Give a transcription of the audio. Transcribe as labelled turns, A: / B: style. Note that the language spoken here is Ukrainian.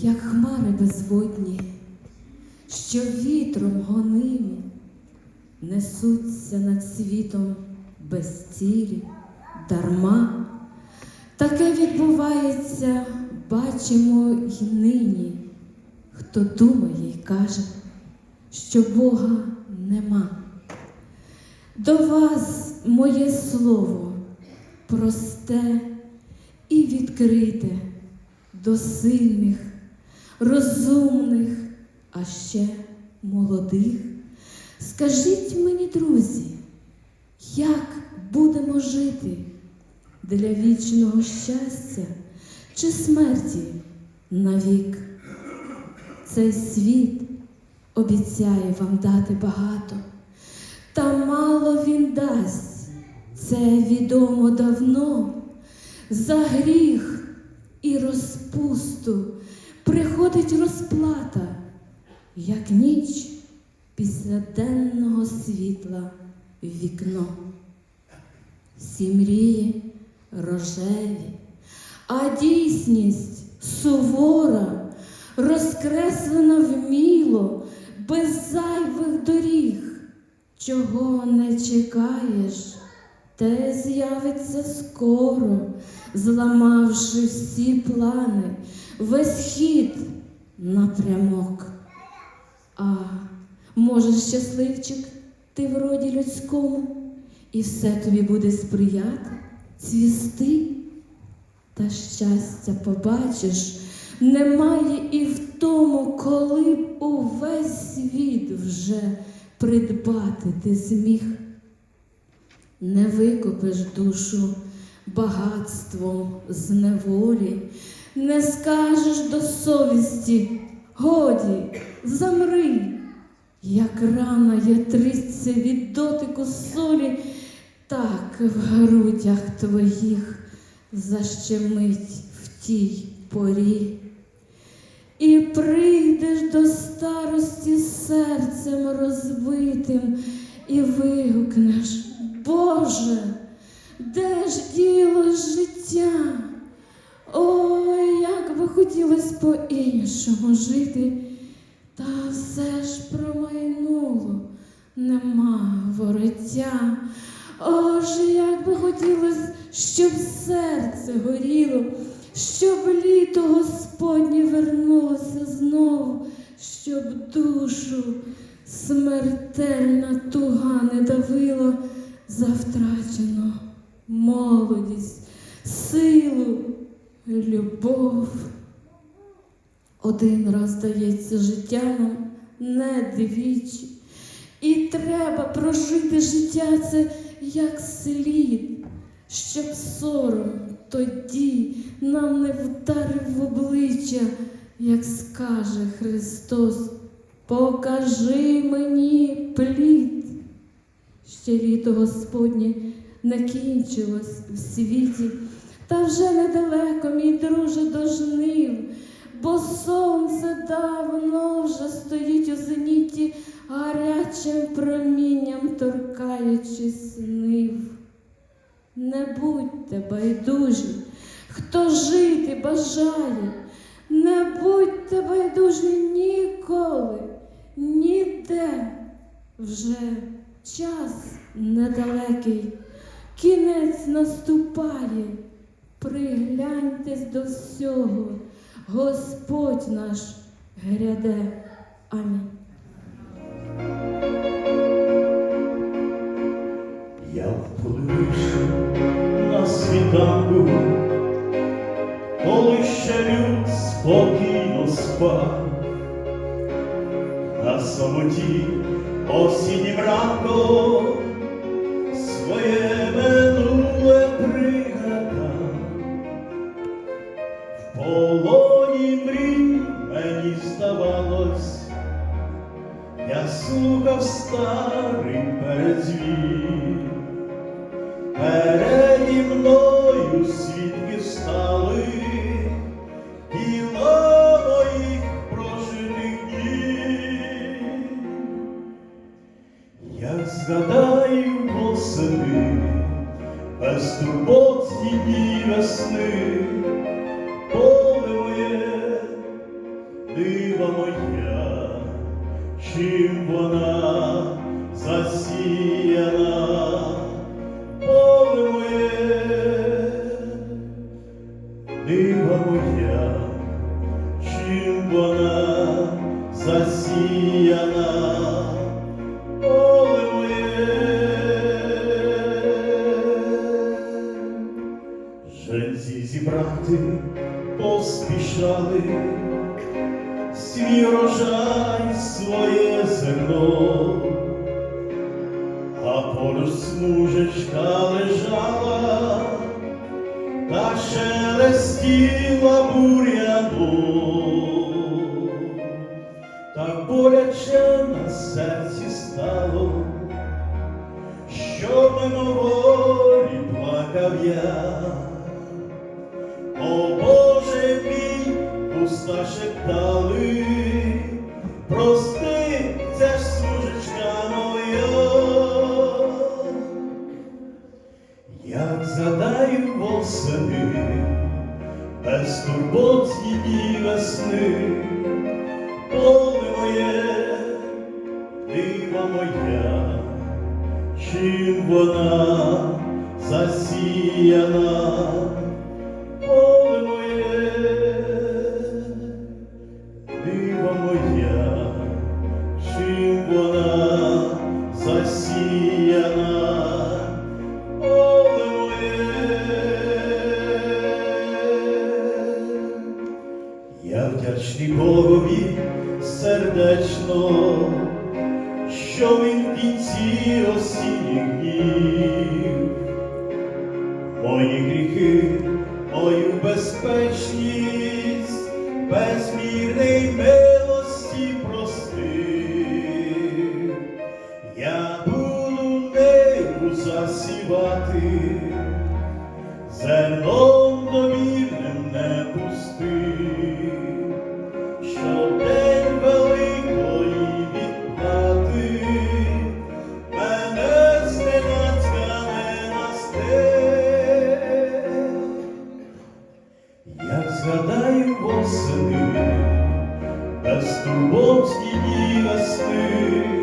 A: як хмари безводні, що вітром гонимі несуться над світом без цілі, дарма. Таке відбувається, бачимо й нині, хто думає й каже, що Бога нема. До вас моє слово просте і відкрите до сильних, розумних, а ще молодих. Скажіть мені, друзі, як будемо жити для вічного щастя чи смерті навік? Цей світ обіцяє вам дати багато, та мало він дасть, це відомо давно. За гріх і розпусту приходить розплата, як ніч після денного світла в вікно. Всі мрії рожеві, а дійсність сувора, розкреслена вміло, без зайвих доріг. Чого не чекаєш, те з'явиться скоро, зламавши всі плани, весь хід напрямок. А може, щасливчик, ти в роді людському, і все тобі буде сприяти, цвісти, та щастя побачиш, немає і в тому, коли б увесь світ вже придбати ти зміг. Не викупиш душу багатством з неволі, не скажеш до совісті, годі, замри, як рана ятриться від дотику солі, так в грудях твоїх защемить в тій порі. І прийдеш до старості серцем розбитим і вигукнеш, Боже, де ж ділось життя? Ой, як би хотілось по-іншому жити, та все ж промайнуло, нема вороття. Ож, як би хотілось, щоб серце горіло, щоб літо Господнє вернулося знову, щоб душу смертельна туга не давила за втрачену молодість, силу, любов. Один раз дається життя нам не двічі. І треба прожити життя це як слід, щоб сором тоді нам не вдарив в обличчя, як скаже Христос, покажи мені плід. Ще літо Господнє не кінчилось в світі, та вже недалеко, мій друже, до жнив, бо сонце давно вже стоїть у зеніті, гарячим промінням торкаючись нив. Не будьте байдужі, хто жити бажає, не будьте байдужі ніколи, ніде. Вже час недалекий, кінець наступає. Пригляньтесь до всього, Господь наш гряде. Амінь.
B: Я вийшов на світанку, коли ще люд спокійно спав, на самоті осіннім ранком своє полоні мрій мені здавалось. Я слухав старий передзвін, переді дива моя, чим вона засіяна, поле моє. Зібрати поспішали, свій рожай, своє зерно, а поруч смужечка лежала, та шелестіла бур'яну, так боляче на серці стало, що мимоволі плакав я. О Боже мій, уста шептали, безтурботні дні весни, поле моє, дива моя, чим вона засіяна, вдячний Богові сердечно, що він в кінці осінніх днів мої гріхи, мою безпечність, безмірний милості простив. Я буду небу засівати, зерном Як згадаю восени, безтурботні дні весни,